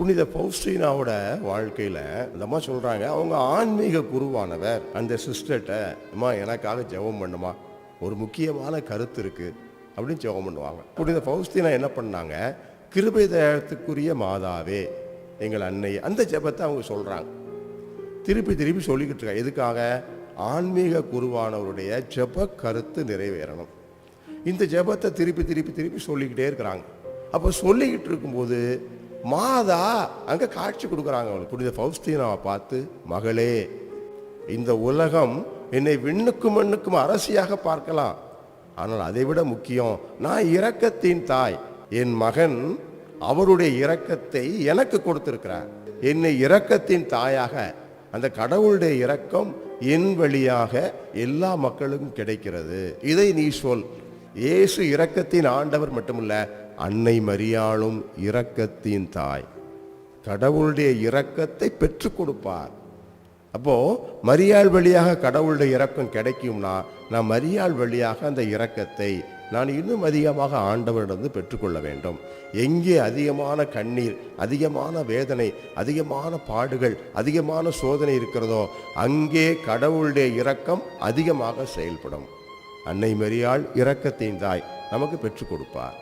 புனித பௌஸ்டீனாவோட வாழ்க்கையில் இந்த அம்மா சொல்கிறாங்க அவங்க ஆன்மீக குருவானவர். அந்த சிஸ்டர்கிட்ட அம்மா எனக்காக ஜெபம் பண்ணுமா? ஒரு முக்கியமான கருத்து இருக்குது அப்படின்னு ஜெபம் பண்ணுவாங்க. புனித பௌஸ்தீனா என்ன பண்ணாங்க? கிருபை தயத்துக்குரிய மாதாவே எங்கள் அன்னை அந்த ஜெபத்தை அவங்க சொல்கிறாங்க திருப்பி திருப்பி சொல்லிக்கிட்டு இருக்காங்க. எதுக்காக? ஆன்மீக குருவானவருடைய ஜெப கருத்து நிறைவேறணும். இந்த ஜெபத்தை திருப்பி திருப்பி திருப்பி சொல்லிக்கிட்டே இருக்கிறாங்க. அப்போ சொல்லிக்கிட்டு இருக்கும்போது மாதா அங்கே காட்சி கொடுக்குறாங்க அவளுக்கு. புனித ஃபவுஸ்தீனாவை பார்த்து மகளே இந்த உலகம் என்னை விண்ணுக்கும் மண்ணுக்கும் அரசியாக பார்க்கலாம். ஆனால் அதை விட முக்கியம் நான் இரக்கத்தின் தாய். என் மகன் அவருடைய இரக்கத்தை எனக்கு கொடுத்திருக்கிறார். என்னை இரக்கத்தின் தாயாக அந்த கடவுளுடைய இரக்கம் என் வழியாக எல்லா மக்களுக்கும் கிடைக்கிறது. இதை நீ சொல். இயேசு இரக்கத்தின் ஆண்டவர் மட்டுமல்ல அன்னை மரியாளும் இரக்கத்தின் தாய். கடவுளுடைய இரக்கத்தை பெற்றுக் கொடுப்பார். அப்போ மரியாள் வழியாக கடவுளுடைய இரக்கம் கிடைக்கும்னா நான் மரியாள் வழியாக அந்த இரக்கத்தை நான் இன்னும் அதிகமாக ஆண்டவரிடந்து பெற்றுக்கொள்ள வேண்டும். எங்கே அதிகமான கண்ணீர் அதிகமான வேதனை அதிகமான பாடுகள் அதிகமான சோதனை இருக்கிறதோ அங்கே கடவுளுடைய இரக்கம் அதிகமாக செயல்படும். அன்னை மரியாள் இரக்கத்தின் தாய் நமக்கு பெற்றுக் கொடுப்பார்.